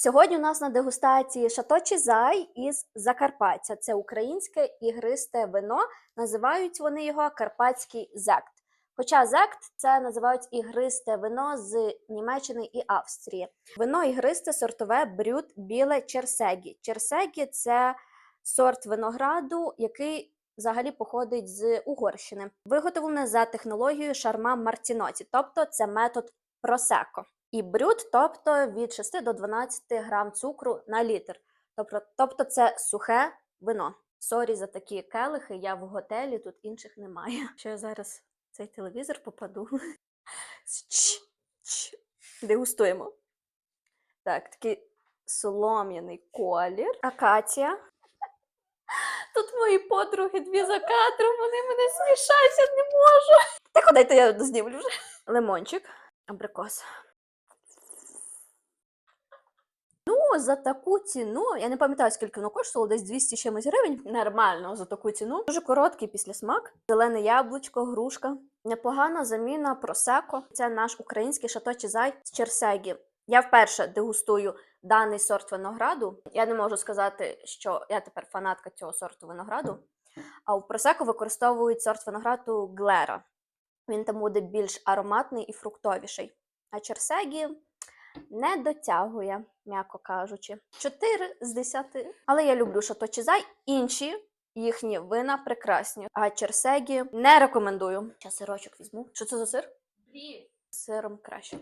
Сьогодні у нас на дегустації Шато Чизай із Закарпаття. Це українське ігристе вино. Називають вони його Карпатський зект. Хоча зект це називають ігристе вино з Німеччини і Австрії. Вино ігристе сортове брют біле черсегі. Черсегі це сорт винограду, який взагалі походить з Угорщини. Виготовлене за технологією шарма Мартіноті, тобто це метод просеко. І брют, тобто від 6 до 12 грам цукру на літр. Тобто, тобто це сухе вино. Сорі за такі келихи, я в готелі, тут інших немає. Що я зараз в цей телевізор попаду. Чш, чш. Дегустуємо. Так, такий солом'яний колір. Акація. Тут мої подруги дві за кадром, вони мене смішать, я не можу. Так, дайте я знімлю вже. Лимончик, абрикос. За таку ціну, я не пам'ятаю, скільки воно коштувало, десь 200 чимось гривень. Нормально за таку ціну. Дуже короткий післясмак, зелене яблучко, грушка. Непогана заміна просеко. Це наш український шато Чизай з Черсегі. Я вперше дегустую даний сорт винограду. Я не можу сказати, що я тепер фанатка цього сорту винограду. А у просеко використовують сорт винограду Глера. Він там буде більш ароматний і фруктовіший. А Черсегі не дотягує, м'яко кажучи. 4 з 10. Але я люблю шаточізай. Інші їхні вина прекрасні. А Черсегі не рекомендую. Зараз сирочок візьму. Що це за сир? Сиром краще.